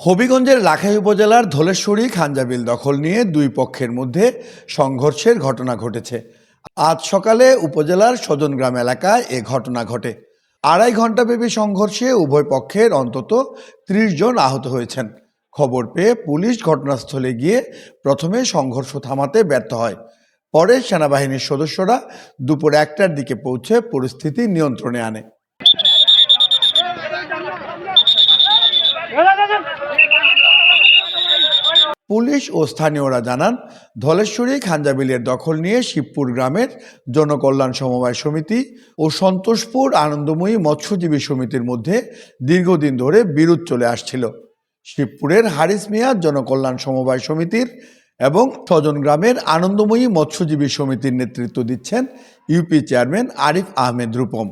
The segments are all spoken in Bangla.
হবিগঞ্জের লাখাই উপজেলার ধলেশ্বরী খাঞ্জাবিল দখল নিয়ে দুই পক্ষের মধ্যে সংঘর্ষের ঘটনা ঘটেছে। আজ সকালে উপজেলার সজনগ্রাম এলাকায় এ ঘটনা ঘটে। আড়াই ঘণ্টাব্যাপী সংঘর্ষে উভয় পক্ষের অন্তত ত্রিশ জন আহত হয়েছেন। খবর পেয়ে পুলিশ ঘটনাস্থলে গিয়ে প্রথমে সংঘর্ষ থামাতে ব্যর্থ হয়। পরে সেনাবাহিনীর সদস্যরা দুপুর একটার দিকে পৌঁছে পরিস্থিতি নিয়ন্ত্রণে আনে। পুলিশ ও স্থানীয়রা জানান, ধলেশ্বরী খাঞ্জাবিলের দখল নিয়ে শিবপুর গ্রামের জনকল্যাণ সমবায় সমিতি ও সন্তোষপুর আনন্দময়ী মৎস্যজীবী সমিতির মধ্যে দীর্ঘদিন ধরে বিরোধ চলে আসছিল। শিবপুরের হারিস মিয়া জনকল্যাণ সমবায় সমিতির এবং স্বজন গ্রামের আনন্দময়ী মৎস্যজীবী সমিতির নেতৃত্ব দিচ্ছেন ইউপি চেয়ারম্যান আরিফ আহমেদ রূপম।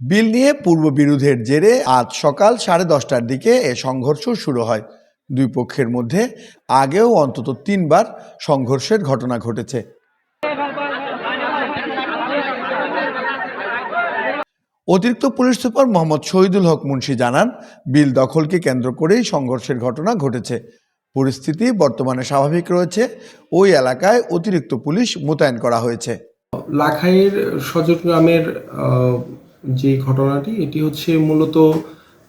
বিল নিয়ে পূর্ব বিরোধের জেরে আজ সকাল সাড়ে দশটার দিকে এ সংঘর্ষ শুরু হয়। দুই পক্ষের মধ্যে আগেও অন্তত তিনবার সংঘর্ষের ঘটনা ঘটেছে। অতিরিক্ত পুলিশ সুপার মোহাম্মদ শহীদুল হক মুন্সি জানান, বিল দখলকে কেন্দ্র করেই সংঘর্ষের ঘটনা ঘটেছে। পরিস্থিতি বর্তমানে স্বাভাবিক রয়েছে। ওই এলাকায় অতিরিক্ত পুলিশ মোতায়েন করা হয়েছে। লাখাইয়ের সজর গ্রামের যে ঘটনাটি, এটি হচ্ছে মূলত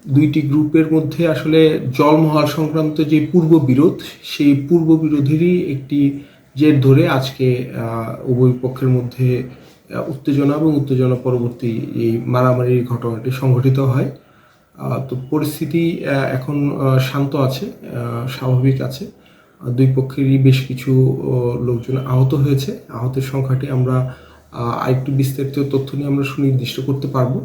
দুইটি গ্রুপের মধ্যে আসলে জলমহল সংক্রান্ত যে পূর্ব বিরোধ, সেই পূর্ব বিরোধেরই একটি জের ধরে আজকে উভয় পক্ষের মধ্যে উত্তেজনা এবং উত্তেজনা পরবর্তী এই মারামারির ঘটনাটি সংঘটিত হয়। তো পরিস্থিতি এখন শান্ত আছে স্বাভাবিক আছে। দুই পক্ষেরই বেশ কিছু লোকজন আহত হয়েছে। আহতের সংখ্যাটি আমরা আরেকটু বিস্তারিত তথ্য নিয়ে আমরা সুনির্দিষ্ট করতে পারব।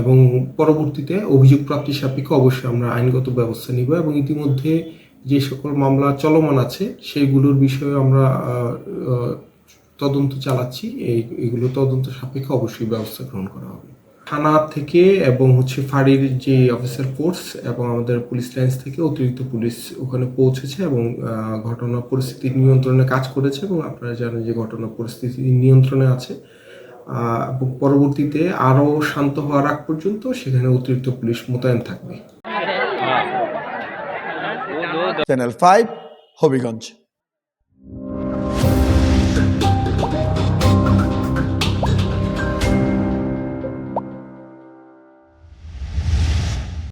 এবং পরবর্তীতে অভিযোগ প্রাপ্তি সাপেক্ষে অবশ্যই আমরা আইনগত ব্যবস্থা নিব এবং ইতিমধ্যে যে সকল মামলা চলমান আছে, সেইগুলোর বিষয়ে আমরা তদন্ত চালাচ্ছি। এই, এগুলো তদন্ত সাপেক্ষে অবশ্যই ব্যবস্থা গ্রহণ করা হবে। থানা থেকে এবং হচ্ছে ফাঁড়ির যে অফিসার কোর্স এবং আমাদের পুলিশ লাইন্স থেকে অতিরিক্ত পুলিশ ওখানে পৌঁছেছে এবং ঘটনা পরিস্থিতি নিয়ন্ত্রণে কাজ করেছে এবং আপনারা জানেন যে ঘটনা পরিস্থিতি নিয়ন্ত্রণে আছে। এবং পরবর্তীতে আরও শান্ত হওয়ার আগ পর্যন্ত সেখানে অতিরিক্ত পুলিশ মোতায়েন থাকবে। Channel five Habiganj